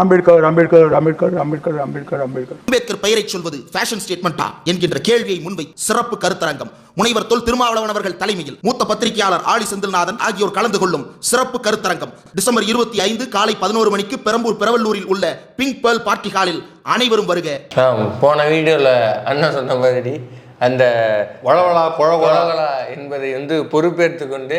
அம்பேத்கர் அம்பேத்கர் அம்பேத்கர் அம்பேத்கர் அம்பேத்கர் அம்பேத்கர். அம்பேத்கர் பெயரை சொல்வது ஃபேஷன் ஸ்டேட்மெண்டா என்கின்ற கேள்வியை முன்வை சிறப்பு கருத்தரங்கம். முனைவர் தொல் திருமாவளவன் அவர்கள் தலைமையில் மூத்த பத்திரிகையாளர் ஆளி செந்தில்நாதன் ஆகியோர் கலந்து கொள்ளும் சிறப்பு கருத்தரங்கம். டிசம்பர் இருபத்தி ஐந்து காலை பதினோரு மணிக்கு பெரம்பூர் பெரவல்லூரில் உள்ள பிங்க் பேர்ல் பார்ட்டி ஹாலில் அனைவரும் வருக. போன வீடியோவில் அண்ணன் சொன்ன மாதிரி அந்த வளவளா குழவளா என்பதை வந்து பொறுப்பேற்று கொண்டு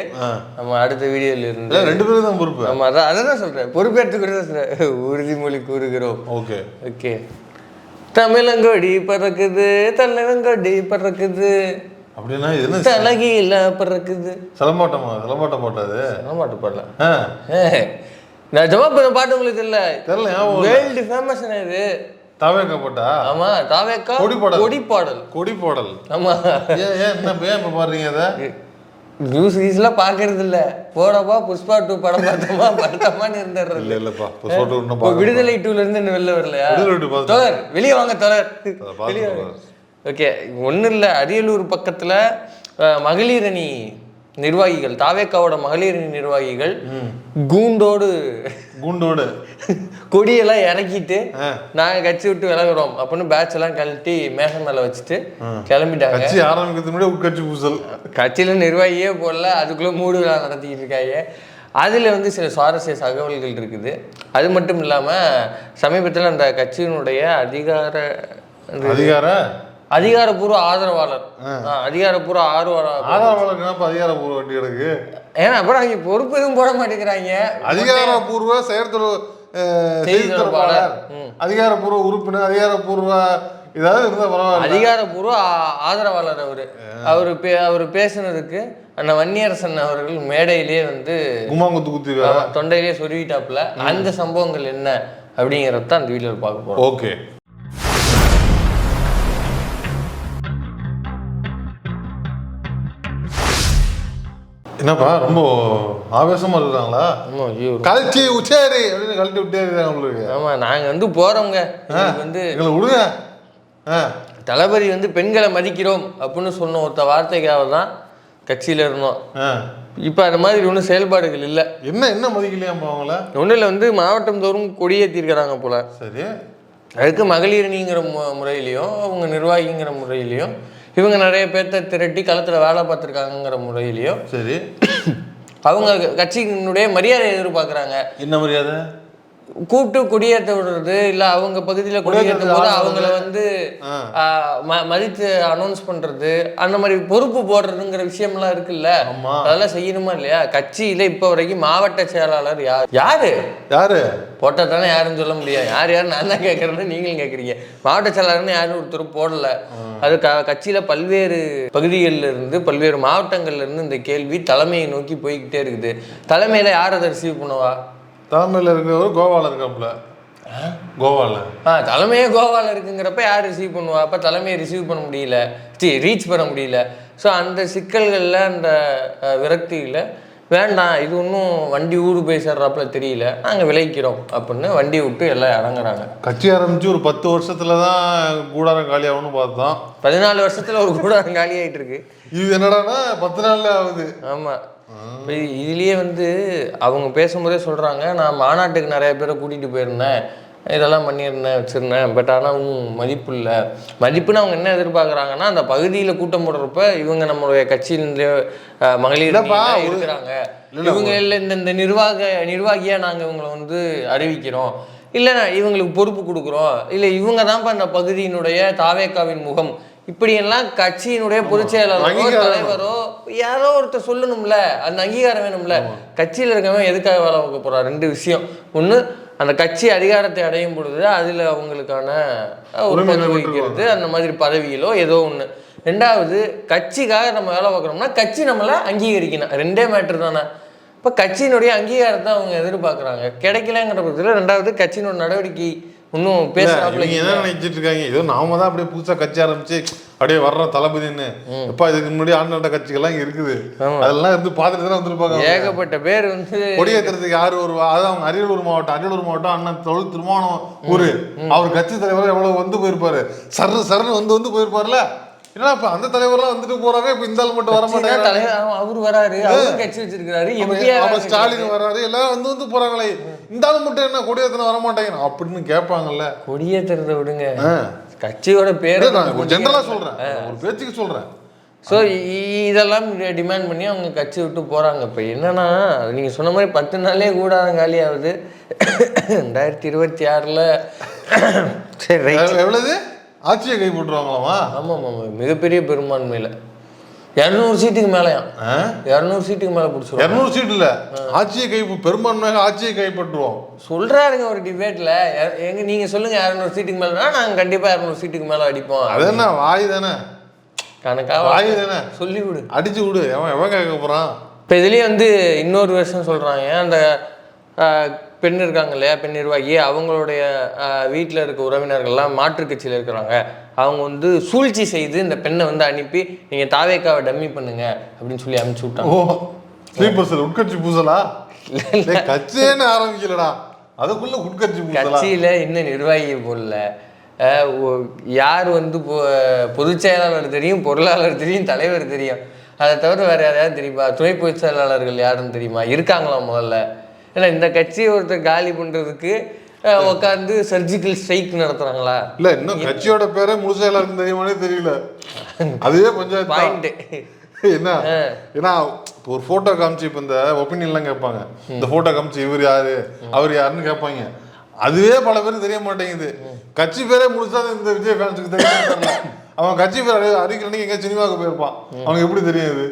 நம்ம அடுத்த வீடியோல இருந்து ரெண்டு பேரும் தான் பொறுப்பு. நம்ம அதான் அதை தான் சொல்கிறேன் பொறுப்பேற்று கொண்டு தான் சொல்கிறேன் உறுதிமொழி கூறுகிறோம். ஓகே. ஓகே. தமிழங்கொடி பறக்குது தன்னங்கொடி பறக்குது. அப்படின்னா இது என்ன தலகில பறக்குது. சிலம்பாட்டமா சிலம்பாட்டம் போட்டாது. ஆ. ஏய், நான் ஜவாப் பாட்டு உங்களுக்கு தெரியல, இல்ல. வேர்ல்டு ஃபேமஸ் இது? தாவேக்க போட்டா? ஆமா தாவேக்கா கொடி பாடல். கொடி பாடல் கொடி போடல் ஆமா. ஏன் ஏன் என்ன ஏன் இப்ப பாடுறீங்க அதை? நியூஸ் கீஸ்லாம் பார்க்கறது இல்ல. போடப்பா புஷ்பா டூ படம் பார்த்தோமா படுத்தமான்னு இருந்துடுறது இல்ல. இல்லப்பா. இப்போ சொல்லிட்டு இன்னும். விடுதலை டூல இருந்து இன்னும் வெளில வரலையா? தோழர் வெளியே வாங்க வெளியே சொல்றேன். ஓகே ஒன்றும் இல்லை. அரியலூர் பக்கத்துல அஹ், மகளிர் அணி நிர்வாகிகள் தாவேக்காவோட மகளிர் நிர்வாகிகள் கூண்டோடு குண்டோடு. கொடியெல்லாம் இறக்கிட்டு. நாங்க கட்சி விட்டு விலகுறோம். அப்படின்னு பேட்ச் எல்லாம் கழட்டி மேகம் மேல வச்சுட்டு கிளம்பிட்டாங்க. கட்சி ஆரம்பிக்கிறதுக்கு முன்னாடி உட்கட்சி பூசல். கட்சியில நிர்வாகியே போடல அதுக்குள்ள மூடு விழா நடத்திக்கிட்டு இருக்காங்க. அதுல வந்து சில சுவாரஸ்ய தகவல்கள் இருக்குது. அது மட்டும் இல்லாம சமீபத்தில் அந்த கட்சியினுடைய அதிகார அதிகார? அதிகாரப்பூர்வ ஆதரவாளர். அதிகாரப்பூர்வ ஆதரவாளர். ஆதாரவாளர் அதிகாரப்பூர்வ வண்டி கிடக்கு ஏன்னா அப்புறம் அவங்க பொறுப்பு எதுவும் போட மாட்டேங்கிறாங்க. அதிகாரப்பூர்வ செயற்தொரு அஹ், செய்தி தொடர்பாளர். அதிகாரப்பூர்வ உறுப்பினர் அதிகாரப்பூர்வ ஏதாவது இருந்தா பரவாயில்ல. அதிகாரப்பூர்வ ஆதரவாளர் அவரு. அவரு பே அவர் பேசுனதுக்கு அண்ணன் வன்னியரசன் அவர்கள் மேடையிலேயே வந்து கும்மாங்குத்து குத்தி தொண்டையிலேயே சொருவிட்டாப்புல அந்த சம்பவங்கள் என்ன அப்படிங்கறத தான் அந்த வீடியோவில் பார்க்க போறோம். ஓகே. என்னப்பா ரொம்ப ஆவேசமா இருக்கிறாங்களா கழிச்சி உச்சேரி அப்படின்னு கழட்டி விட்டே இருக்காங்க உங்களுக்கு ஆமா நாங்க வந்து எங்களுக்கு வந்து எங்களை விடுங்க. தளபதி வந்து பெண்களை மதிக்கிறோம் அப்படின்னு சொன்ன ஒருத்த வார்த்தைக்காக தான் கட்சியில இருந்தோம். இப்போ அது மாதிரி ஒன்றும் செயல்பாடுகள் இல்லை. என்ன என்ன மதிக்கலையாப்பா அவங்கள? ஒன்றும் இல்லை வந்து மாவட்டம் தோறும் கொடியேற்றிருக்கிறாங்க போல. சரி. அதுக்கு மகளிரணிங்கிற மு முறையிலையும் அவங்க நிர்வாகிங்கிற முறையிலையும் இவங்க நிறைய பேர்த்த திரட்டி களத்தில் வேலை பார்த்துருக்காங்கங்கிற முறையிலையும் சரி. அவங்க கட்சியினுடைய மரியாதை எதிர்பார்க்குறாங்க. என்ன மரியாதை? கூப்பிட்டு கொடியேற்ற விடுறது இல்லை அவங்க பகுதியில் கொடியேற்றும் போது அவங்கள. வந்து மதித்து அனௌன்ஸ் பண்றது அந்த மாதிரி பொறுப்பு போடுறதுங்கிற விஷயம்லாம் இருக்குல்ல. ஆமா. அதெல்லாம் செய்யணுமா இல்லையா? கட்சியில இப்போ வரைக்கும் மாவட்ட செயலாளர் யார்? யாரு? யாரு? போட்டா தானே யாருன்னு சொல்ல முடியாது. யார் யார்? நான் தான் கேட்கறேன்னு நீங்களும் கேட்குறீங்க மாவட்ட செயலாளர்னு யாரும் ஒருத்தர் போடல. அது க கட்சியில பல்வேறு பகுதிகளில் இருந்து பல்வேறு மாவட்டங்கள்ல இருந்து இந்த கேள்வி தலைமையை நோக்கி போய்கிட்டே இருக்குது. தலைமையில யார் அதை ரிசீவ் பண்ணுவா? தலைமையில் இருக்கிறவர் கோவால இருக்காப்புல. கோவால. ஆ தலைமையே கோவால இருக்குங்கிறப்ப யார் ரிசீவ் பண்ணுவா? அப்போ தலைமையை ரிசீவ் பண்ண முடியல. ரீச் பண்ண முடியல. ஸோ அந்த சிக்கல்களில் அந்த விரக்தியில வேண்டாம் இது ஒன்றும் வண்டி ஊடு போய் சேர்றாப்புல தெரியல. நாங்கள் விளைவிக்கிறோம் அப்படின்னு வண்டி விட்டு எல்லாம் இறங்குறாங்க. கட்சி ஆரம்பிச்சு ஒரு பத்து வருஷத்துல தான் கூடாரம் காலியாகும்னு பார்த்தோம். பதினாலு வருஷத்துல ஒரு கூடாரம் காலி ஆயிட்டு இருக்கு இது என்னடான்னா பத்து நாள்ல ஆகுது. ஆமா. இப்ப இது- இதுலயே வந்து அவங்க பேசும்போதே சொல்றாங்க நான் மாநாட்டுக்கு நிறைய பேரை கூட்டிட்டு போயிருந்தேன். இதெல்லாம் பண்ணியிருந்தேன் வச்சிருந்தேன். பட் ஆனால் மதிப்பு இல்லை. மதிப்புன்னு அவங்க என்ன எதிர்பார்க்குறாங்கன்னா அந்த பகுதியில் கூட்டம் போடுறப்ப இவங்க நம்மளுடைய கட்சியிலேருந்து மகளிர் இருக்கிறாங்க இவங்க இல்லை இந்த இந்த நிர்வாக நிர்வாகியாக நாங்கள் இவங்களை வந்து அறிவிக்கிறோம். இல்லை இவங்களுக்கு பொறுப்பு கொடுக்குறோம். இல்லை இவங்க தான்ப்பா இந்த பகுதியினுடைய தாவேக்காவின் முகம். இப்படியெல்லாம் கட்சியினுடைய பொதுச் செயலாளரோ அங்கீகாரம் தலைவரோ யாரோ ஒருத்தர் சொல்லணும்ல அந்த அங்கீகாரம் வேணும்ல கட்சியில் இருக்கவன் எதுக்காக வேலை பார்க்க போறா? ரெண்டு விஷயம். ஒன்று அந்த கட்சி அதிகாரத்தை அடையும் பொழுது அதில் அவங்களுக்கான பங்கு வகிக்கிறது அந்த மாதிரி பதவியிலோ ஏதோ ஒன்று ரெண்டாவது கட்சிக்காக நம்ம வேலை பார்க்குறோம்னா கட்சி நம்மளை அங்கீகரிக்கணும். ரெண்டே மேட்டர் தானே. இப்போ கட்சியினுடைய அங்கீகாரத்தை அவங்க எதிர்பார்க்குறாங்க. கிடைக்கலங்கிற பட்சத்தில் ரெண்டாவது கட்சியினோட நடவடிக்கை இன்னும் இவங்க என்ன நினைச்சிட்டு இருக்காங்க? ஏதோ நாம தான் அப்படியே புதுசா கட்சி ஆரம்பிச்சு அப்படியே வர்றோம் தளபதின்னு. எப்பா இதுக்கு முன்னாடி ஆண்டு கட்சிகள்லாம் இங்க இருக்குது அதெல்லாம் இருந்து பார்த்துட்டு தானே வந்திருப்பாங்க. ஏகப்பட்ட பேர் வந்து கொடியேற்றுறதுக்கு யாரு வருவா அதாவது அவங்க அரியலூர் மாவட்டம் அரியலூர் மாவட்டம் அண்ணன் தொழில் திருமாவளம் ஊரு. அவர் கட்சி தலைவர் எவ்வளவு வந்து போயிருப்பாரு? சர்ரு சர்னு வந்து வந்து போயிருப்பாருல என்னடா இப்ப அந்த தலைவர்லாம் வந்துட்டு போறாங்க இப்ப இந்த ஆள் மட்டும் வர மாட்டாங்க தலைவர் அவரு வராரு அவரும் கட்சி வச்சிருக்காரு அப்ப ஸ்டாலின் வராரு எல்லாரும் வந்து வந்து போறாங்களே. இந்த ஆள் மட்டும் என்ன கொடியேத்தனை வர மாட்டாங்க அப்படின்னு கேட்பாங்கல்ல. கொடியேத்துறத விடுங்க. கட்சியோட பேரை நான் ஜென்ரலா சொல்றேன். ஒரு பேச்சுக்கு சொல்றேன். ஸோ இதெல்லாம் டிமாண்ட் பண்ணி அவங்க கட்சி விட்டு போகிறாங்க இப்போ என்னன்னா நீங்கள் சொன்ன மாதிரி பத்து நாளே கூடாரம் காலி ஆகுது ரெண்டாயிரத்தி இருபத்தி ஆறில். சரி எவ்வளவு? ஆட்சியை கைப்பற்றுவாங்களாமா ஆமாம் ஆமாம் மிகப்பெரிய பெரும்பான்மையில். இரநூறு சீட்டுக்கு மேலேயாம்? இரநூறு சீட்டுக்கு மேலே பிடிச்சிருவோம் இருநூறு சீட் இல்ல. ஆட்சியை கை பெரும்பான்மையாக ஆட்சியை கைப்பற்றுவோம். சொல்கிறாருங்க ஒரு டிபேட்டில் எங்க நீங்கள் சொல்லுங்கள் இரநூறு சீட்டுக்கு மேலேனா நாங்கள் கண்டிப்பாக இரநூறு சீட்டுக்கு மேலே அடிப்போம். அது என்ன வாய் தானே? கணக்காக வாய் தானே? சொல்லி விடு அடிச்சு விடு. எவன் எவன் கேட்க போறான்? இப்போ இதுலேயே வந்து இன்னொரு வருஷம் சொல்கிறாங்க அந்த பெண் இருக்காங்க இல்லையா பெண் நிர்வாகி அவங்களுடைய வீட்டில் இருக்க உறவினர்கள்லாம் மாற்றுக் கட்சியில் இருக்கிறாங்க. அவங்க வந்து சூழ்ச்சி செய்து இந்த பெண்ணை வந்து அனுப்பி நீங்கள் தாவேக்காவை டம்மி பண்ணுங்க அப்படின்னு சொல்லி அனுப்பிச்சு விட்டாங்க. ஓ ஸ்லீப்பர் செல் உட்கட்சி பூசலா? கட்சியேன்னு ஆரம்பிக்கலடா. அதுக்குள்ள உட்கட்சி கட்சியில் இன்னும் நிர்வாகியை போடல. யார் வந்து பொதுச் செயலாளர் தெரியும் பொருளாளர் தெரியும் தலைவர் தெரியும். அதை தவிர வேற யாரையாவது தெரியுமா? துணை பொதுச் செயலாளர்கள் யாருன்னு தெரியுமா? இருக்காங்களா முதல்ல? ஏன்னா இந்த கட்சியை ஒருத்தர் காலி பண்ணுறதுக்கு உட்காந்து சர்ஜிக்கல் ஸ்ட்ரைக் நடத்துகிறாங்களா இல்ல இன்னும் கட்சியோட பேரே முழுசா எல்லாருக்கும் தெரியுமானே தெரியல. அதுவே தான். பாயிண்ட் என்ன? ஏன்னா ஒரு போட்டோ காமிச்சு இப்போ இந்த ஒப்பீனியன்லாம் கேட்பாங்க. இந்த போட்டோ காமிச்சு இவர் யாரு? அவர் யாருன்னு கேட்பாங்க. அதுவே பல பேருக்கு தெரிய மாட்டேங்குது. கட்சி பேரே முழுசா இந்த விஜய் ஃபேன்ஸுக்கு தெரியல. அவன் கட்சி பேர் அறி அறிக்கிறனைக்கு எங்க சினிமாவுக்கு போயிருப்பான்? அவனுக்கு எப்படி தெரியும் இது?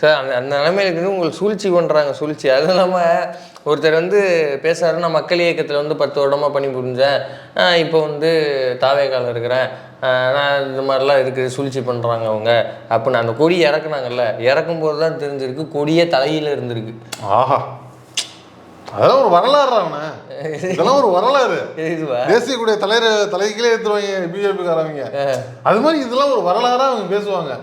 சார் அந்த அந்த நிலைமையில உங்களுக்கு சூழ்ச்சி பண்ணுறாங்க சூழ்ச்சி. அதுவும் இல்லாமல் ஒருத்தர் வந்து பேசுறாரு நான் மக்கள் இயக்கத்தில் வந்து பத்து வருடமாக பணி புரிஞ்சேன் இப்போ வந்து தாவேகால இருக்கிறேன். நான் இந்த மாதிரிலாம் இருக்குது சூழ்ச்சி பண்ணுறாங்க அவங்க. அப்படின்னு அந்த கொடி இறக்குனாங்கல்ல இறக்கும் போது தான் தெரிஞ்சிருக்கு கொடியே தலையில் இருந்திருக்கு. ஆஹா. அதெல்லாம் ஒரு வரலாறு அவன. இதெல்லாம் ஒரு வரலாறு. தேசிய கூடிய தலைவர் தலைக்கீழே எடுத்துருவாங்க பிஜேபிக்காரவங்க. அது மாதிரி இதெல்லாம் ஒரு வரலாறா அவங்க பேசுவாங்க.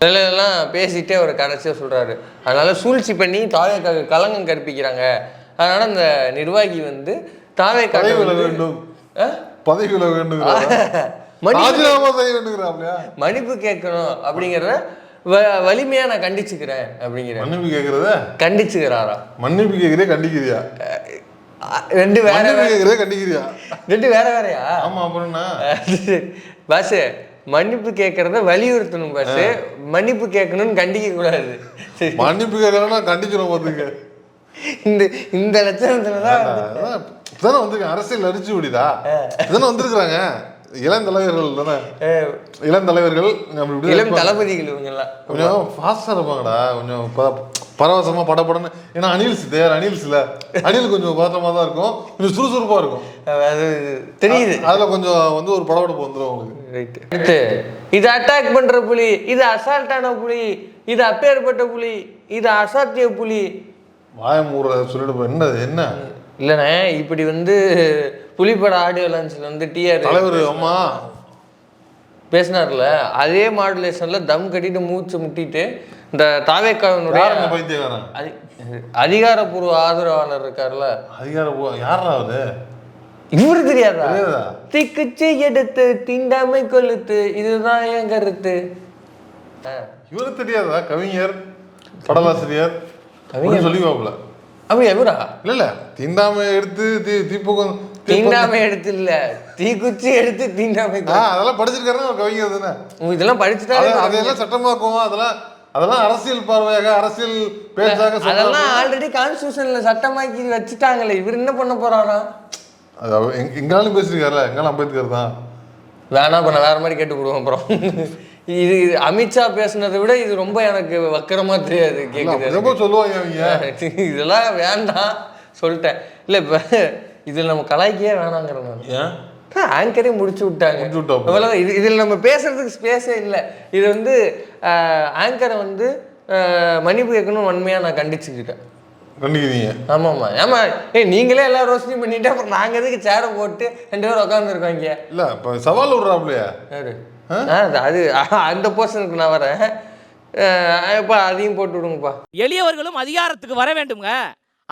அதில் எல்லாம் பேசிட்டே அவர் கடைசியாக சொல்கிறாரு அதனால சூழ்ச்சி பண்ணி தாவேக்காக களங்கம் கற்பிக்கிறாங்க. அதனால அந்த நிர்வாகி வந்து தாவேக்காக வேண்டும்? பதவி வில வேண்டும் மன்னிப்பு கேட்கணும் அப்படிங்கிறத வ- வலிமையா நான் கண்டிச்சுக்கிறேன் அப்படிங்கிற மன்னிப்பு கேக்குறத கண்டிச்சுக்கிறாரா? மன்னிப்பு கேக்குறே கண்டிக்கிறியா? ரெண்டு வேற கேக்குறே கண்டிக்கிறியா? ரெண்டு வேற வேறயா? ஆமா அப்புறம் என்ன? பாஸ் மன்னிப்பு கேட்கறத வலியுறுத்தணும் பாஸ் மன்னிப்பு கேட்கணும்னு கண்டிக்க கூடாது. மன்னிப்பு கேட்கலன்னா கண்டிச்சிடும் பாத்துக்க. இந்த இந்த லட்சணத்துல தான் தானே வந்திருக்காங்க அரசியல் அடிச்சு விடிதா? இதானே வந்திருக்கிறாங்க. இளம் தலைவர்கள் தானே? இளம் தலைவர்கள் இளம். தளபதிகள் இவங்க எல்லாம் கொஞ்சம் ஃபாஸ்டா இருப்பாங்கடா. கொஞ்சம் பரவசமா படபடன்னு ஏன்னா அனில்ஸ் தேர் அனில்ஸ்ல அனில் கொஞ்சம் பதட்டமா தான் இருக்கும். கொஞ்சம் சுறுசுறுப்பா இருக்கும். அது தெரியுது. அதுல கொஞ்சம் வந்து ஒரு படபடப்பு வந்துடும் உங்களுக்கு. இது அட்டாக் பண்ற புலி இது அசால்ட்டான புலி இது அப்பேற்பட்ட புலி இது அசாத்திய புலி. வாய மூடுற சொல்லிட்டு போ. என்ன என்ன? இல்லைண்ணே இப்படி வந்து புலிப்பட ஆடியோ லான்ச்சில் வந்து டிஆர் தலைவர் அம்மா. பேசினார்ல அதே மாடுலேஷன்ல தம் கட்டிட்டு மூச்சு முட்டிட்டு இந்த தாவேக்காவினுடைய அதிகாரப்பூர்வ ஆதரவாளர் இருக்கார்ல. அதிகார யாரா அது இவரு தெரியாதா? திக்குச்சி எடுத்து தீண்டாமை கொளுத்து இதுதான் என் கருத்து. இவரு தெரியாதா? கவிஞர் பாடலாசிரியர்? கவிஞர்? கவிஞர் சொல்லிவாப்ல அப்படி எவரா இல்ல இல்ல. தீண்டாமை எடுத்து தீ தீப்பக்கம் தீண்டாமை எடுத்து இல்ல தீக்குச்சி எடுத்து தீண்டாமை ஆ, அதெல்லாம் படிச்சிருக்காருன்னா அவர் கவிஞர் தானே. இதெல்லாம் படிச்சுட்டாலே அத- அதையெல்லாம் சட்டமாக்குவோம் அதெல்லாம் அதெல்லாம் அரசியல் பார்வையாக அரசியல் பேச்சாக. அதெல்லாம் ஆல்ரெடி கான்ஸ்டியூஷன்ல சட்டமாக்கி வச்சுட்டாங்களே. இவர் என்ன பண்ண போறாரா? அது அவர் எங்க- எங்காலும் பேசியிருக்காருல்ல எங்காலும் அம்பேத்கர் தான். வேணா பண்ண வேற மாதிரி கேட்டு கொடுவோம் அப்புறம். இது அமித்ஷா பேசுனதை விட இது ரொம்ப எனக்கு வக்கரமா தெரியாது கேக்குது. ரொம்ப சொல்லுவாங்க இதெல்லாம் வேண்டாம் சொல்லிட்டேன். இல்ல இப்ப இதுல நம்ம கலாய்க்கவே வேணாங்கிறேன் நான் ஏன் ஆங்கரே முடிச்சு விட்டாங்க. அவ்வளவுதான். இது இதில் நம்ம பேசுறதுக்கு ஸ்பேஸே இல்லை. இது வந்து ஆங்கரை வந்து மன்னிப்பு கேட்கணும் வன்மையாக நான் கண்டிச்சுக்கிட்டேன். கண்டிக்கிறீங்க? ஆமாம்மா. ஆமா ஏய் நீங்களே எல்லா ரோஸ்டியும் பண்ணிட்டு அப்புறம் நாங்கள் எதுக்கு சேரை போட்டு ரெண்டு பேரும் உட்காந்துருக்கோம் இங்கே? இல்ல இப்ப சவால் விடுறாப்லையா. யாரு? ஆ, அது- அது அந்த போர்ஷனுக்கு நான் வரேன். இப்போ அதையும் போட்டு விடுங்கப்பா. எளியவர்களும் அதிகாரத்துக்கு வர வேண்டுங்க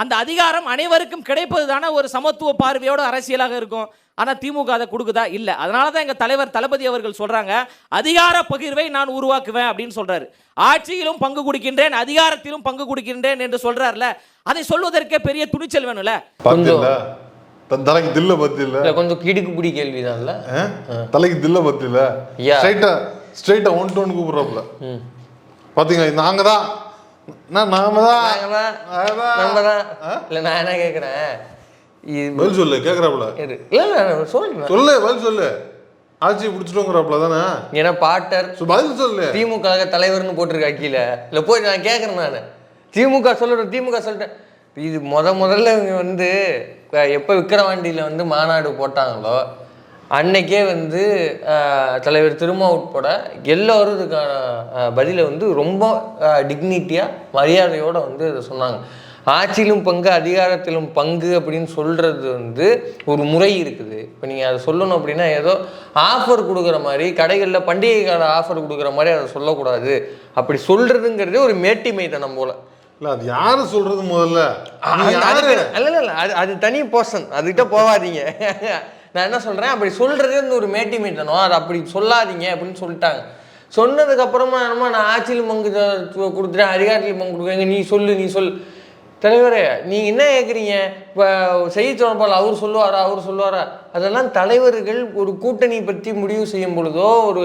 அந்த அதிகாரம் அனைவருக்கும் கிடைப்பது தானே ஒரு சமத்துவ பார்வையோட அரசியலாக இருக்கும். ஆனால் திமுக அதை கொடுக்குதா? இல்லை. அதனால தான் எங்கள் தலைவர் தளபதி அவர்கள் சொல்கிறாங்க அதிகார பகிர்வை நான் உருவாக்குவேன் அப்படின்னு சொல்கிறாரு ஆட்சியிலும் பங்கு கொடுக்கின்றேன் அதிகாரத்திலும் பங்கு கொடுக்கின்றேன் என்று சொல்கிறார்ல அதை சொல்வதற்கே பெரிய துணிச்சல் வேணும்ல? தன் தலைக்கு தில்ல பத்தில இல்ல கொஞ்சம் கிடுக்கு பிடி கேள்விதான்ல. தலைக்கு தில்ல பத்தில. ஸ்ட்ரைட்டா ஸ்ட்ரைட்டா ஒன் டு ஒன் கூப்பிடுறாப்புல. பாத்தீங்க நாங்க தான் நாம தான். நம்ம தான். இல்ல நான் என்ன கேக்குறேன்? இது பதில் சொல்லு கேக்குறாப்புல. இரு. இல்ல சொல்றேன் சொல்லு பதில் சொல்லு. ஆட்சியை பிடிச்சிட்டோங்கிறாப்புல தானே? ஏன்னா பாட்டர் பதில் சொல்லு. திமுக தலைவர்னு போட்டிருக்க கீழே இல்ல போய் நான் கேட்கறேன் நான். திமுக சொல்லுறேன் திமுக சொல்லிட்டேன் இது முத முதல்ல இவங்க வந்து எப்ப விக்கிரவாண்டியில வந்து மாநாடு போட்டாங்களோ அன்னைக்கே வந்து தலைவர் திருமா உட்பட எல்லோரும் இதுக்கான பதிலை வந்து ரொம்ப டிக்னிட்டியாக மரியாதையோட வந்து இதை சொன்னாங்க. ஆட்சியிலும் பங்கு அதிகாரத்திலும் பங்கு அப்படின்னு சொல்றது வந்து ஒரு முறை இருக்குது. இப்போ நீங்கள் அதை சொல்லணும் அப்படின்னா ஏதோ ஆஃபர் கொடுக்குற மாதிரி கடைகளில் பண்டிகை கால ஆஃபர் கொடுக்குற மாதிரி அதை சொல்லக்கூடாது. அப்படி சொல்றதுங்கிறதே ஒரு மேட்டிமைத்தனம் போல. இல்ல அது யாரு சொல்றது முதல்ல? இல்ல இல்ல அது அது தனி பர்சன் அதுகிட்ட போகாதீங்க. நான் என்ன சொல்கிறேன் அப்படி சொல்கிறதே வந்து ஒரு மேட்டிமைத்தனம் அதை அப்படி சொல்லாதீங்க அப்படின்னு சொல்லிட்டாங்க. சொன்னதுக்கப்புறமா என்னமோ நான் ஆட்சியில் பங்கு கொடுத்துட்டேன் அதிகாரத்தில் பங்கு கொடுக்குறேங்க நீ சொல்லு நீ சொல் தலைவரே நீங்கள் என்ன கேட்குறீங்க இப்போ செய்தி தொடர்பால் அவர் சொல்லுவாரா? அவர் சொல்லுவாரா? அதெல்லாம் தலைவர்கள் ஒரு கூட்டணி பற்றி முடிவு செய்யும் பொழுதோ ஒரு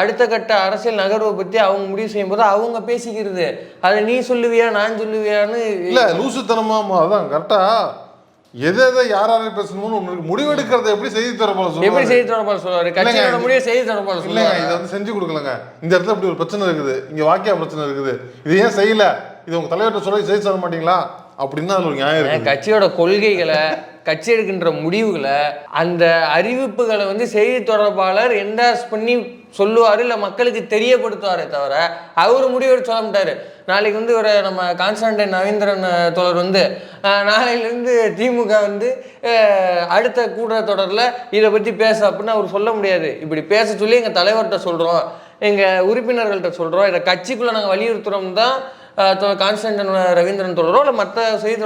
அடுத்த கட்ட அரசியல் நகர்வை பற்றி அவங்க முடிவு செய்யும் போதோ அவங்க பேசிக்கிறது. அதை நீ சொல்லுவியா நான் சொல்லுவியான்னு இல்லை லூசுத்தனமா அதான் கரெக்டாக எதை எதை யார் யாரை பேசணும்னு இருக்கு. முடிவெடுக்கிறத எப்படி செய்தி தரப்பால எப்படி செய்தி தொடர்பாளர் சொல்லுவாரு கட்சியோட முடிவு செய்தி தொடர்பாளர் இல்லைங்க இதை வந்து செஞ்சு கொடுக்கலங்க. இந்த இடத்துல இப்படி ஒரு பிரச்சனை இருக்குது. இங்க வாக்கியா பிரச்சனை இருக்குது. இது ஏன் செய்யல? இது உங்க தலைவர்கிட்ட சொல்லி செய்து தர மாட்டீங்களா? அப்படின்னு அதுல ஒரு நியாயம் இருக்குது. கட்சியோட கொள்கைகளை கட்சி எடுக்கின்ற முடிவுகளை அந்த அறிவிப்புகளை வந்து செய்தி தொடர்பாளர் என்டாஸ் பண்ணி சொல்லுவார் இல்லை மக்களுக்கு தெரியப்படுத்துவாரே தவிர அவர் முடிவெடுத்து சொல்ல மாட்டார். நாளைக்கு வந்து ஒரு நம்ம கான்ஸ்டன்டைன் நவீந்திரன் தொடர் வந்து நாளையிலேருந்து திமுக வந்து அடுத்த கூட்ட தொடரில் இதை பற்றி பேச அப்படின்னு அவர் சொல்ல முடியாது. இப்படி பேச சொல்லி எங்கள் தலைவர்கிட்ட சொல்கிறோம் எங்கள் உறுப்பினர்கள்ட்ட சொல்கிறோம் இதை கட்சிக்குள்ளே நாங்கள் வலியுறுத்துகிறோம் தான் கான்ஸ்டன்டன் ரவீந்திரன் தொடரோ இல்லை மற்ற செய்தி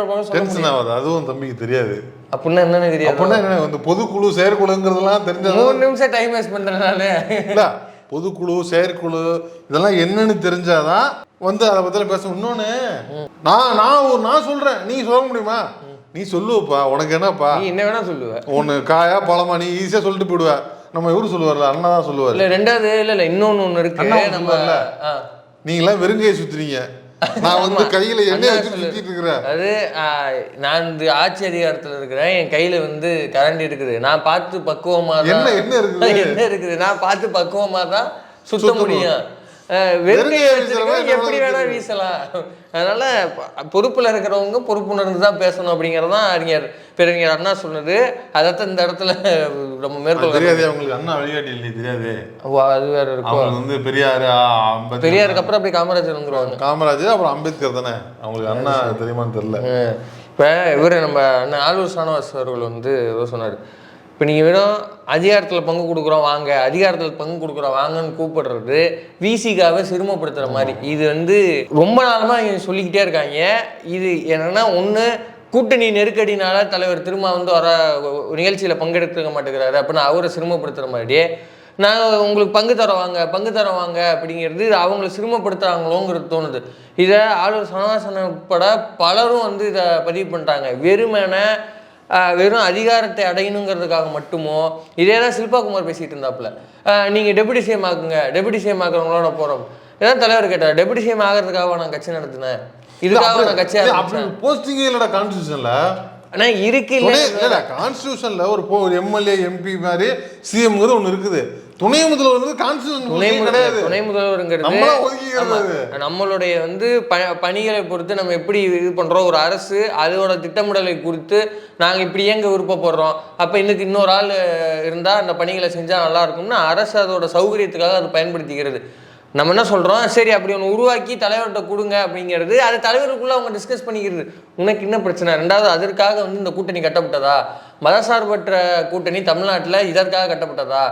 ஆகாது அதுவும் தம்பிக்கு தெரியாது. அப்படின்னா என்னன்னு தெரியாது. அப்படின்னா என்ன இந்த பொதுக்குழு செயற்குழுங்கிறதெல்லாம் தெரிஞ்சது மூணு நிமிஷம் டைம் வேஸ்ட் பண்றதுனால. இல்ல பொதுக்குழு செயற்குழு இதெல்லாம் என்னன்னு தெரிஞ்சாதான் வந்து அதை பத்தி பேச இன்னொன்னு நான் நான் ஒரு நான் சொல்றேன். நீ சொல்ல முடியுமா? நீ சொல்லுவப்பா. உனக்கு என்னப்பா? நீ என்ன வேணா சொல்லுவ. ஒன்னு காயா பழமா நீ ஈஸியா சொல்லிட்டு போயிடுவ. நம்ம இவரு சொல்லுவார்ல அண்ணா தான் சொல்லுவாரு. இல்ல ரெண்டாவது இல்ல இல்ல இன்னொன்னு ஒண்ணு இருக்கு. நம்ம சொல்லுவார்ல. ஆ. நீங்க எல்லாம் வெறுங்கையை சுத்துறீங்க. நான் வந்து கையில எண்ணெய் அண்ணா வச்சு இருக்கிறேன். அது நான் வந்து ஆட்சி அதிகாரத்துல இருக்கிறேன். என் கையில வந்து கரண்டி இருக்குது. நான் பார்த்து பக்குவமா என்ன என்ன இருக்குது? என்ன இருக்குது? நான் பார்த்து பக்குவமா தான் சுத்த முடியும். வெறுங்கையை எப்படி வேணா என்ன வீசலாம். அதனால பொறுப்புல இருக்கிறவங்க பொறுப்புணர்ந்து தான் பேசணும் அப்படிங்கிறது தான் அறிஞர் பெருஞர் அண்ணா சொன்னது. அதைத்தான் இந்த இடத்துல நம்ம மேற்கொள்ள தெரியாதே அவங்களுக்கு அண்ணா வழிகாட்டி இல்லை தெரியாது. அது வேற இருக்கும். வந்து பெரியார் பெரியாருக்கு அப்புறம் அப்படி காமராஜர் வந்துருவாங்க காமராஜர் அப்புறம் அம்பேத்கர் தானே. அவங்களுக்கு அண்ணா தெரியுமான்னு தெரியல. இப்போ இவர் நம்ம அண்ணன் ஆலூர் சானவாஸ் அவர்கள் வந்து சொன்னார். இப்போ நீங்கள் வெறும் அதிகாரத்தில் பங்கு கொடுக்குறோம் வாங்க. அதிகாரத்தில் பங்கு கொடுக்குறோம் வாங்கன்னு கூப்பிடுறது விசிகாவை சிறுமப்படுத்துகிற மாதிரி. இது வந்து ரொம்ப நாளமாக சொல்லிக்கிட்டே இருக்காங்க. இது என்னன்னா ஒன்று கூட்டணி நெருக்கடினால தலைவர் திரும்ப வந்து வர நிகழ்ச்சியில் பங்கெடுத்துக்க மாட்டேங்கிறாரு. அப்படின்னு அவரை சிரமப்படுத்துகிற மாதிரியே நாங்கள் உங்களுக்கு பங்கு தரோம் வாங்க பங்கு தரோம் வாங்க அப்படிங்கிறது அவங்களை சிரமப்படுத்துறாங்களோங்கிறது தோணுது. இதை ஆளுநர் சனவாசன் உட்பட பலரும் வந்து இதை பதிவு பண்ணிட்டாங்க. வெறுமனே வெறும் அதிகாரத்தை அடையணுங்கிறதுக்காக மட்டுமோ? இதே தான் சில்பாகுமார் பேசிகிட்டு இருந்தாப்புல. நீங்கள் டெபுட்டி சிஎம் ஆக்குங்க. டெபுட்டி சிஎம் ஆக்குறவங்களோட போகிறோம் இதான் தலைவர் கேட்டார். டெபுட்டி சிஎம் ஆகிறதுக்காக நான் கட்சி நடத்தினேன்? இதுக்காக நான் கட்சி போஸ்டிங்கே இல்லடா கான்ஸ்டியூஷன்ல ஆனால் இருக்கு இல்லை? கான்ஸ்டியூஷன்ல ஒரு எம்எல்ஏ எம்பி மாதிரி சிஎம்ங்கிறது ஒண்ணு இருக்குது. துணை முதல்வர் கிடையாது. துணை முதல்வருங்கிறது. நம்மளுடைய வந்து ப பணிகளை பொறுத்து நம்ம எப்படி இது பண்றோம்? ஒரு அரசு அதோட திட்டமிடலை குறித்து நாங்க இப்படி ஏங்க விருப்பப்படுறோம். அப்ப இன்னைக்கு இன்னொரு ஆள் இருந்தா அந்த பணிகளை செஞ்சா நல்லா இருக்கும்னு அரசு அதோட சௌகரியத்துக்காக அதை பயன்படுத்திக்கிறது. நம்ம என்ன சொல்றோம்? சரி அப்படி ஒன்று உருவாக்கி தலைவர்கிட்ட கொடுங்க அப்படிங்கிறது அது தலைவருக்குள்ள அவங்க டிஸ்கஸ் பண்ணிக்கிறது. உனக்கு என்ன பிரச்சனை? ரெண்டாவது அதற்காக வந்து இந்த கூட்டணி கட்டப்பட்டதா? மதசார்பற்ற கூட்டணி தமிழ்நாட்டில் இதற்காக கட்டப்பட்டதா?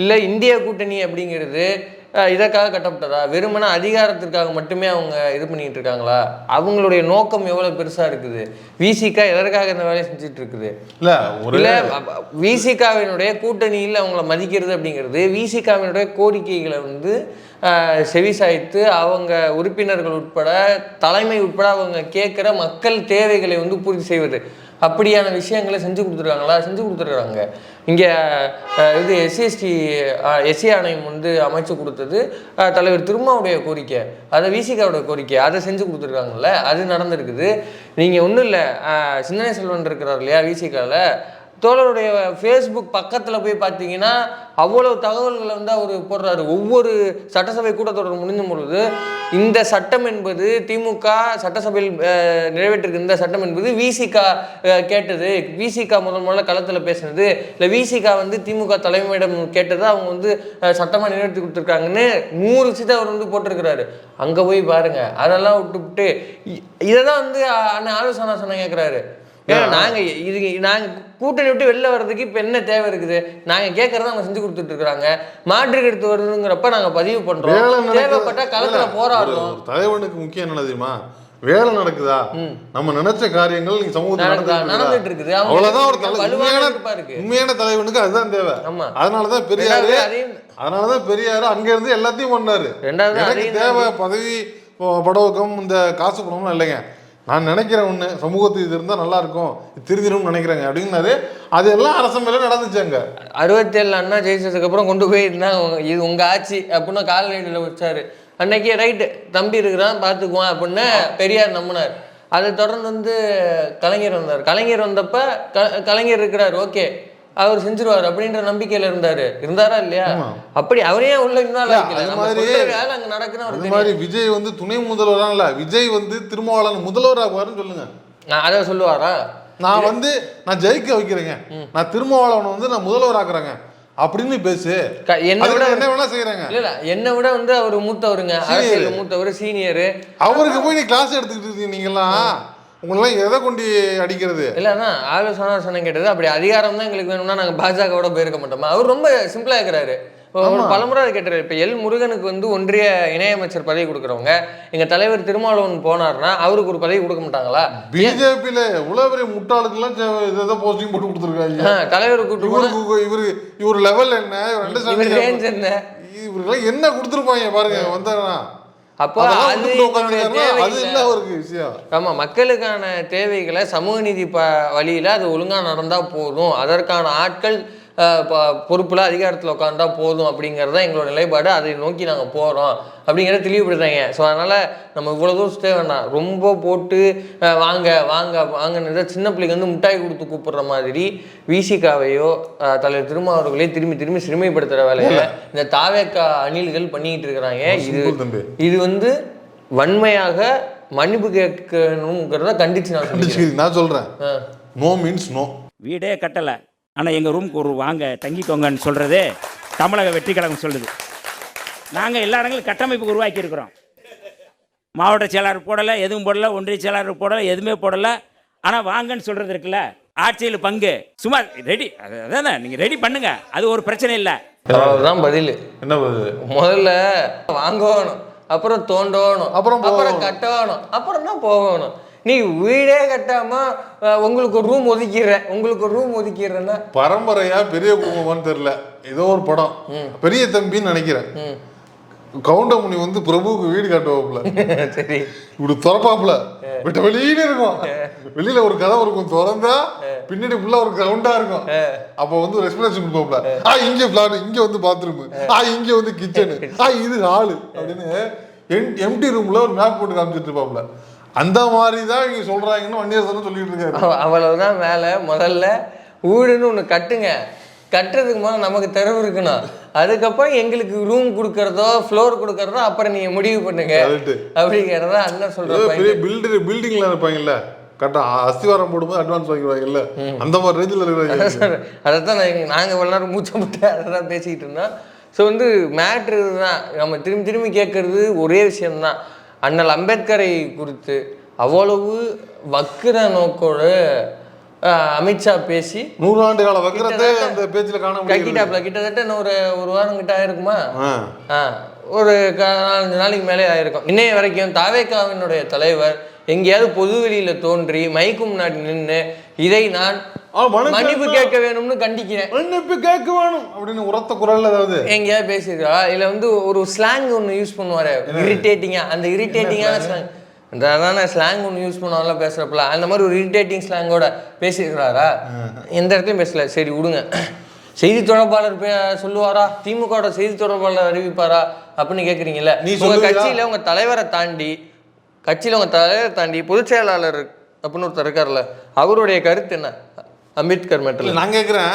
இல்லை இந்திய கூட்டணி அப்படிங்கிறது இதற்காக கட்டப்பட்டதா? வெறுமனே அதிகாரத்திற்காக மட்டுமே அவங்க இது பண்ணிட்டு இருக்காங்களா? அவங்களுடைய நோக்கம் எவ்வளவு பெருசா இருக்குது? விசிகா எதற்காக இந்த வேலையை செஞ்சுட்டு இருக்குது? இல்ல ஒரு இல்ல விசிகாவினுடைய கூட்டணியில் அவங்கள மதிக்கிறது அப்படிங்கிறது விசிகாவினுடைய கோரிக்கைகளை வந்து செவிசாய்த்து அவங்க உறுப்பினர்கள் உட்பட தலைமை உட்பட அவங்க கேட்குற மக்கள் தேவைகளை வந்து பூர்த்தி செய்வது. அப்படியான விஷயங்களை செஞ்சு கொடுத்துருக்காங்களா? செஞ்சு கொடுத்துருக்காங்க. இங்கே இது எஸ்சிஎஸ்டி எஸ்சி ஆணையம் வந்து அமைச்சு கொடுத்தது தலைவர் திருமாவுடைய கோரிக்கை. அதை விசிகாவுடைய கோரிக்கை. அதை செஞ்சு கொடுத்துருக்காங்கல்ல? அது நடந்திருக்குது. நீங்கள் ஒன்றும் இல்லை சிந்தனை செல்வன் இருக்கிறார் இல்லையா விசிகாவில் தோழருடைய ஃபேஸ்புக் பக்கத்தில் போய் பார்த்தீங்கன்னா அவ்வளவு தகவல்களை வந்து அவர் போடுறாரு. ஒவ்வொரு சட்டசபை கூட்டத்தொடர் முடிஞ்சும் பொழுது இந்த சட்டம் என்பது திமுக சட்டசபையில் நிறைவேற்றிருக்கு இந்த சட்டம் என்பது விசிகா கேட்டது. விசிகா முதல் முதல்ல களத்தில் பேசினது. இல்லை விசிகா வந்து திமுக தலைமையிடம் கேட்டது அவங்க வந்து சட்டமாக நிறைவேற்றி கொடுத்துருக்காங்கன்னு நூறு விஷயத்தை அவர் வந்து போட்டிருக்கிறாரு. அங்கே போய் பாருங்கள் அதெல்லாம் விட்டுவிட்டு இதை தான் வந்து அண்ணன் ஆலோசனை சொன்ன கேட்குறாரு ஏன்னா நாங்க இது நாங்க கூட்டணி விட்டு வெளில வர்றதுக்கு இப்ப என்ன தேவை இருக்குது? நாங்க கேட்கறத அவங்க செஞ்சு கொடுத்துட்டு இருக்காங்க. மாற்று எடுத்து வருதுங்கிறப்ப நாங்க பதிவு நடக்குது. தேவைப்பட்டா களத்துல போராடுறோம். தலைவனுக்கு முக்கியம் என்ன தெரியுமா? வேலை நடக்குதா? நம்ம நினைச்ச காரியங்கள் நீங்க சமூகத்தில்? நடந்துட்டு இருக்குதா? அவ்வளவுதான் ஒரு உண்மையான தலைவனுக்கு அதுதான் தேவை. அதனாலதான் பெரியாரு அதனாலதான் பெரியாரு அங்க இருந்து எல்லாத்தையும் பண்ணாரு. ரெண்டாவது தேவை பதவி படவக்கம் இந்த காசு பணம்லாம் இல்லைங்க. நான் நினைக்கிறேன் ஒன்று சமூகத்துக்கு இது இருந்தால் நல்லா இருக்கும். இது நினைக்கிறேங்க. அப்படின்னாரு. அதெல்லாம் அரசு மேலே நடந்துச்சு அங்கே அறுபத்தேழு அண்ணா ஜெயிச்சதுக்கு அப்புறம் கொண்டு போய் இது உங்க ஆட்சி அப்படின்னு கால் வச்சார். வச்சாரு அன்னைக்கு ரைட்டு தம்பி இருக்கிறான் பார்த்துக்குவான் அப்படின்னு பெரியார் நம்பினார். அதை தொடர்ந்து வந்து கலைஞர் வந்தார். கலைஞர் வந்தப்ப க கலைஞர் இருக்கிறார். ஓகே. அவர் செஞ்சிருவார் அப்படின்ற நம்பிக்கையில இருந்தாரு. இருந்தாரா இல்லையா? அப்படி அவரே உள்ள நம்ம மாதிரி- விஜய் வந்து துணை முதல்வராக இல்ல விஜய் வந்து திருமாவளவன் முதல்வராகுவாருன்னு சொல்லுங்க. நான் அதை சொல்லுவாரா? நான் வந்து நான் ஜெயிக்க வைக்கிறேங்க. நான் திருமாவளவனை வந்து நான் முதல்வராக்குறேங்க. அப்படின்னு பேசு. என்னை விட என்ன வேணா செய்யறேங்க இல்ல இல்ல என்னை விட வந்து அவர் மூத்தவருங்க. அரசியல் மூத்தவர் சீனியர். அவருக்கு போய் நீ கிளாஸ் எடுத்துக்கிட்டு இருக்கீங்க நீங்களாம் உங்களெல்லாம் எதை கொண்டு அடிக்கிறது? இல்ல அதான் ஆலோசனை சொன்ன கேட்டது. அப்படி அதிகாரம் தான் எங்களுக்கு வேணும்னா நாங்க பாஜகவோட போயிருக்க மாட்டோமா? அவர் ரொம்ப சிம்பிளா இருக்கிறாரு. ஒரு பலமுறை கேட்டாரு இப்ப எல் முருகனுக்கு வந்து ஒன்றிய இணையமைச்சர் பதவி கொடுக்குறவங்க எங்க தலைவர் திருமாவளவன் போனார்னா அவருக்கு ஒரு பதவி கொடுக்க மாட்டாங்களா? பிஜேபியில இவ்வளவு பெரிய முட்டாளுக்கெல்லாம் இதை போஸ்டிங் போட்டு கொடுத்துருக்காங்க. தலைவர் கூட்டு இவரு இவர் லெவல் என்ன? இவர் அண்டர்ஸ்டாண்டிங் என்ன? இவருக்கெல்லாம் என்ன கொடுத்துருப்பாங்க பாருங்க வந்தாருன்னா. அப்போ அது அவருக்கு விஷயம்? ஆமா மக்களுக்கான தேவைகளை சமூக நீதி ப வழியில அது ஒழுங்கா நடந்தா போதும். அதற்கான ஆட்கள் பொறுப்புல அதிகாரத்துல உட்காந்தா போதும் அப்படிங்கிறது தான் எங்களோட நிலைப்பாடு. அதை நோக்கி நாங்க போறோம் அப்படிங்கிறத தெளிவுபடுத்தாங்க ஸோ அதனால நம்ம இவ்வளவு தூரம் சுத்த வேண்டாம். ரொம்ப போட்டு வாங்க வாங்க வாங்கன்னு சின்ன பிள்ளைக்கு வந்து மிட்டாய் கொடுத்து கூப்பிடுற மாதிரி விசிகாவையோ தலைவர் திருமாவர்களையோ திரும்பி திரும்பி சிறுமைப்படுத்துற வேலையை இந்த தாவேக்கா அணில்கள் பண்ணிக்கிட்டு இருக்கிறாங்க. இது. இது வந்து வன்மையாக மன்னிப்பு கேட்கணுங்கிறத கண்டிச்சு நான் நான் சொல்றேன். ஆ. நோ மீன்ஸ் நோ வீடே கட்டலை. ஆனால் எங்கள் ரூமுக்கு ஒரு வாங்க தங்கிக்கோங்கன்னு சொல்கிறது தமிழக வெற்றி கழகம் சொல்லுது. நாங்கள் எல்லா இடங்களும் கட்டமைப்பு உருவாக்கி இருக்கிறோம். மாவட்ட செயலாளர் போடலை எதுவும் போடலை ஒன்றிய செயலாளர் போடலை எதுவுமே போடலை. ஆனால் வாங்கன்னு சொல்கிறது இருக்குல்ல ஆட்சியில் பங்கு. சும்மா ரெடி அதான் நீங்கள் ரெடி பண்ணுங்க அது ஒரு பிரச்சனை இல்லை. அவ்வளவுதான் பதில். என்ன முதல்ல வாங்கணும் அப்புறம் தோண்டணும் அப்புறம் அப்புறம். கட்டணும் அப்புறம் தான் போகணும். நீ வீடே கட்டாம உங்களுக்கு ஒரு ரூம் ஒதுக்கிடுற. உங்களுக்கு ஒரு ரூம் ஒதுக்கிடுறேன்னா? பரம்பரையா பெரிய குடும்பமான்னு தெரியல. ஏதோ ஒரு படம். பெரிய தம்பின்னு நினைக்கிறேன். கவுண்டமணி வந்து பிரபுவுக்கு வீடு காட்டுவாப்புல. சரி. இப்படி திறப்பாப்புல. விட்ட வெளியில இருக்கும். வெளியில ஒரு கதவு இருக்கும். திறந்தா பின்னாடி உள்ள ஒரு கிரவுண்டா இருக்கும். அப்ப வந்து ஒரு எக்ஸ்பிளேஷன் கொடுப்பாப்புல. ஆ இங்க பிளான் இங்க வந்து பாத்ரூம் ஆ இங்க வந்து கிச்சனு ஆ இது ஹாலு அப்படின்னு எம்டி ரூம்ல ஒரு மேப் போட்டு காமிச்சிட்டு இருப்பாப்புல. அந்த மாதிரி தான் இங்க சொல்றாங்கன்னு வன்னியரசன் சொல்லிட்டு இருக்காரு. அவ- அவ்வளவுதான் வேலை முதல்ல வீடுன்னு ஒன்று கட்டுங்க. கட்டுறதுக்கு முதல்ல நமக்கு திறவு இருக்கணும். அதுக்கப்புறம் எங்களுக்கு ரூம் கொடுக்கறதோ ஃப்ளோர் கொடுக்கறதோ அப்புறம் நீங்க முடிவு பண்ணுங்க. அப்படிங்கிறத அண்ணன். பெரிய பில்டர் பில்டிங்ல இருப்பாங்கல்ல. கரெக்டா அஸ்திவாரம் போடும்போது அட்வான்ஸ் வாங்கிடுவாங்கல்ல. அந்த மாதிரி ரேஞ்சில் இருக்கிறாங்க அதைத்தான் நான் நாங்கள் இவ்வளோ நேரம் மூச்சப்பட்டு அதை தான் பேசிக்கிட்டு இருந்தோம். ஸோ வந்து மேட்ரு தான் நம்ம திரும்பி திரும்பி கேட்கறது ஒரே விஷயம்தான். அண்ணல் அம்பேத்கரை குறித்து அவ்வளவு வக்கிர நோக்கோடு அமித்ஷா பேசி நூறாண்டு கால வக்கரத்தை அந்த பேச்சுல காண கக்கிட்டாப்ல கிட்டத்தட்ட ஒரு ஒரு வாரம் கிட்ட ஆயிருக்குமா? ஒரு நாலஞ்சு நாளைக்கு மேலே ஆயிருக்கும். இன்னைய வரைக்கும் தாவேக்காவினுடைய தலைவர் எங்கேயாவது பொதுவெளியில தோன்றி மைக்கு முன்னாடி நின்று இதை நான் மன்னிப்பு. கேட்க வேணும்னு கண்டிக்கிறேன். மன்னிப்பு கேட்க வேணும் அப்படின்னு உரத்த குரல்ல ஏதாவது எங்கேயாவது பேசியிருக்கா? இல்லை வந்து ஒரு ஸ்லாங் ஒன்று யூஸ் பண்ணுவார். இரிட்டேட்டிங்கா அந்த இரிட்டேட்டிங்கான ஸ்லாங் அதான ஸ்லாங் ஒன்று யூஸ் பண்ணுவாங்கல்ல பேசுகிறப்பல அந்த மாதிரி ஒரு இரிட்டேட்டிங் ஸ்லாங்கோட பேசியிருக்கிறாரா? எந்த இடத்துலையும் பேசல. சரி விடுங்க. செய்தி தொடர்பாளர் சொல்லுவாரா? திமுகவோட செய்தி தொடர்பாளர் அறிவிப்பாரா? அப்படின்னு கேட்குறீங்கல்ல உங்க? கட்சியில் உங்க தலைவரை தாண்டி கட்சியில் உங்க தலைவரை தாண்டி பொதுச் செயலாளர் அப்படின்னு ஒருத்தர் இருக்கார்ல அவருடைய கருத்து என்ன? அம்பேத்கர் இல்ல, நான் கேக்குறேன்.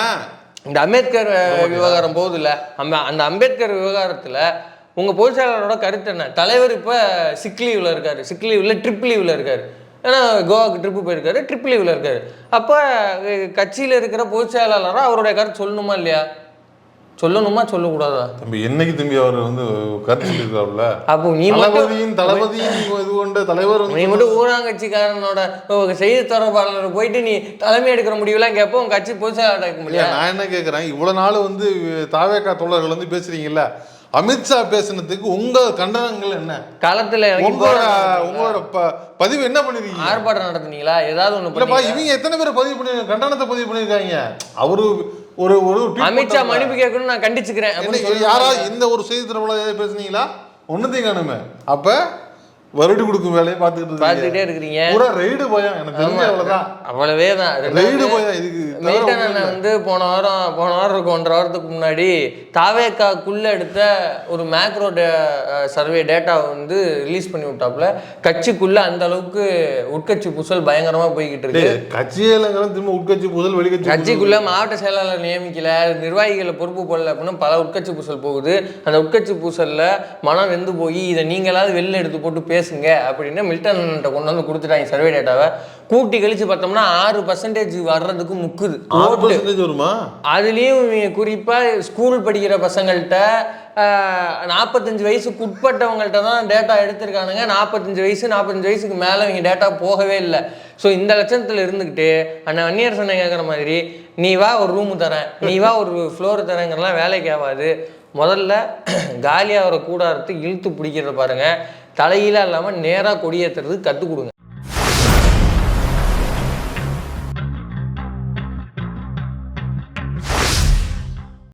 இந்த அம்பேத்கர் விவகாரம் போகுதுல்ல. அந்த அந்த அம்பேத்கர் விவகாரத்துல உங்க பொதுச் செயலாளரோட கருத்து என்ன? தலைவர் இப்ப சிக் லீவ்ல இருக்காரு. சிக் லீவ்ல ட்ரிப் லீவ்ல இருக்காரு. ஏன்னா கோவாக்கு ட்ரிப்பு போயிருக்காரு ட்ரிப் லீவ்ல இருக்காரு. அப்ப கட்சியில இருக்கிற பொதுச் செயலாளரா அவருடைய கருத்து சொல்லணுமா இல்லையா? சொல்லணுமா? சொல்லக்கூடாதா? தம்பி என்னைக்கு தம்பி அவர் வந்து கருத்து சொல்லியிருக்காருல்ல? அப்போ நீ தளபதியின் தளபதியின் இது கொண்ட தலைவர் நீ மட்டும் ஊராங்கட்சிக்காரனோட செய்தி தொடர்பாளர் போயிட்டு நீ தலைமை எடுக்கிற முடிவுலாம் கேட்போ உங்க கட்சி பொதுச் செயலாளர் எடுக்க இல்ல, முடியாது நான் என்ன கேக்குறேன்? இவ்வளவு நாள் வந்து தாவேக்கா தோழர்கள் வந்து பேசுறீங்கல்ல? அமித்ஷா பேசுனதுக்கு உங்க கண்டனங்கள் என்ன? களத்துல உங்களோட உங்களோட பதிவு என்ன பண்ணிருக்கீங்க? ஆர்ப்பாட்டம் நடத்துனீங்களா? ஏதாவது ஒண்ணு இல்லப்பா? இவங்க எத்தனை பேர் பதிவு பண்ணி கண்டனத்தை பதிவு பண்ணிருக்காங்க அவரு ஒரு ஒரு அமித்ஷா. மன்னிப்பு கேட்கணும்னு நான் கண்டிச்சுக்கிறேன் என்ன, அப்படின்னு சொல்லி யாரா இந்த ஒரு செய்தி ஏதாவது பேசுனீங்களா? ஒண்ணுத்தையும் காணுமே. அப்ப வருடி கொடுக்கும் வேலையை பார்த்துக்கிட்டு பார்த்துக்கிட்டே இருக்கிறீங்க. பூரா ரெய்டு பயம் எனக்கு தெரிஞ்ச அவ்வளவுதான். அவ்வளவே தான் ரெய்டு பயம் இதுக்கு அண்ணன் இல்ல. வந்து போன வாரம் போன வாரம் இருக்கும் ஒன்றரை வாரத்துக்கு முன்னாடி தாவேக்காக்குள்ள எடுத்த ஒரு மேக்ரோ சர்வே டேட்டாவை வந்து ரிலீஸ் பண்ணி விட்டாப்புல. கட்சிக்குள்ள அந்த அளவுக்கு உட்கட்சி புசல் பயங்கரமா போய்கிட்டு இருக்கு. டேய், கட்சியே இல்லைங்கிறோம் திரும்ப உட்கட்சி புதல் வெளிக்கட்சி கட்சிக்குள்ள மாவட்ட செயலாளர் நியமிக்கல நிர்வாகிகளை பொறுப்பு போடல அப்படின்னு பல உட்கட்சி பூசல் போகுது. அந்த உட்கட்சி பூசல்ல மனம் வெந்து போய் இதை நீங்களாவது வெளில எடுத்து போட்டு பேசுங்க அப்படின்னு மில்டன் அண்ணன்ட்ட கொண்டு வந்து கொடுத்துட்டாங்க சர்வே டேட்டாவை கூட்டி கழிச்சு பார்த்தோம்னா ஆறு பர்சன்டேஜ் வர்றதுக்கு முக்குது. வருமா? அதுலேயும் இவங்க குறிப்பா ஸ்கூல் படிக்கிற பசங்கள்கிட்ட நாற்பத்தஞ்சு வயசுக்கு உட்பட்டவங்கள்ட்ட தான் டேட்டா எடுத்திருக்கானுங்க. நாற்பத்தஞ்சு வயசு நாற்பத்தஞ்சு வயசுக்கு மேலே இவங்க டேட்டா போகவே இல்லை. ஸோ இந்த லட்சணத்தில் இருந்துக்கிட்டு அண்ணன் வன்னியர் சொன்ன கேட்குற மாதிரி நீ வா ஒரு ரூமு தரேன். நீ வா ஒரு ஃப்ளோர் தரேங்கிறலாம் வேலைக்கு ஆகாது. முதல்ல காலியாக ஒரு கூடாரத்தை இழுத்து பிடிக்கிறத பாருங்க. தலையிலாம் இல்லாமல் நேராக கொடியேற்றுறது கற்றுக் கொடுங்க.